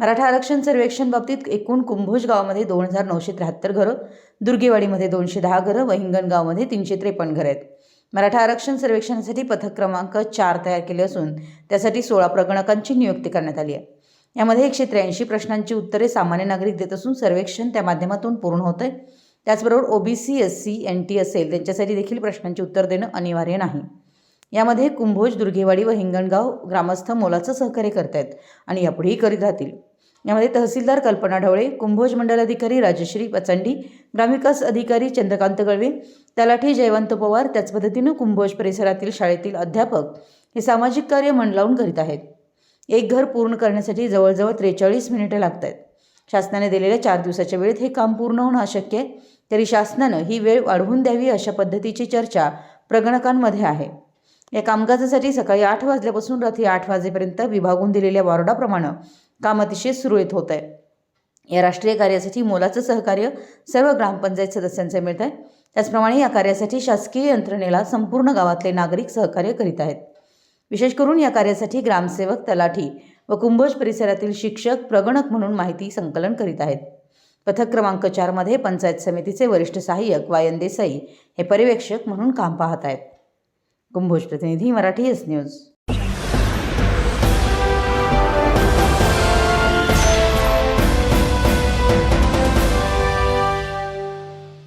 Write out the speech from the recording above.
मराठा आरक्षण सर्वेक्षण बाबतीत एकूण कुंभोज गावामध्ये दोन हजार नऊशे त्र्याहत्तर घरं दुर्गेवाडीमध्ये दोनशे दहा घरं व हिंगणगावमध्ये तीनशे त्रेपन्न घरं आहेत. मराठा आरक्षण सर्वेक्षणासाठी पथक क्रमांक चार तयार केले असून त्यासाठी सोळा प्रगणकांची नियुक्ती करण्यात आली आहे. यामध्ये एकशे त्र्याऐंशी प्रश्नांची उत्तरे सामान्य नागरिक देत असून सर्वेक्षण त्या माध्यमातून पूर्ण होत आहे त्याचबरोबर OBC S C N T असेल त्यांच्यासाठी देखील प्रश्नांची उत्तर देणं अनिवार्य नाही. यामध्ये कुंभोज दुर्गेवाडी व हिंगणगाव ग्रामस्थ मोलाचं सहकार्य करत आहेत आणि यापुढेही करीत राहतील. यामध्ये तहसीलदार कल्पना ढवळे कुंभोज मंडलाधिकारी राजश्री पचंडी ग्रामविकास अधिकारी चंद्रकांत गळवे तलाठी जयवंत पवार त्याच पद्धतीनं कुंभोज परिसरातील शाळेतील अध्यापक हे सामाजिक कार्य मन लावून करीत आहेत. एक घर पूर्ण करण्यासाठी जवळजवळ त्रेचाळीस मिनिटं लागत आहेत शासनाने दिलेल्या चार दिवसाच्या वेळेत हे काम पूर्ण होणं अशक्य आहे तरी शासनानं ही वेळ वाढवून द्यावी अशा पद्धतीची चर्चा प्रगणकांमध्ये आहे. या कामकाजासाठी सकाळी आठ वाजल्यापासून रात्री आठ वाजेपर्यंत विभागून दिलेल्या वॉर्डाप्रमाणे काम अतिशय सुरळीत होत आहे या राष्ट्रीय कार्यासाठी मोलाचं सहकार्य सर्व ग्रामपंचायत सदस्यांचे मिळत आहे. त्याचप्रमाणे या कार्यासाठी शासकीय यंत्रणेला संपूर्ण गावातले नागरिक सहकार्य करीत आहेत. विशेष करून या कार्यासाठी ग्रामसेवक तलाठी व कुंभोज परिसरातील शिक्षक प्रगणक म्हणून माहिती संकलन करीत आहेत. पथक क्रमांक चारमध्ये पंचायत समितीचे वरिष्ठ सहाय्यक वायन देसाई हे पर्यवेक्षक म्हणून काम पाहत आहेत. कुंभोज प्रतिनिधी मराठी एस न्यूज.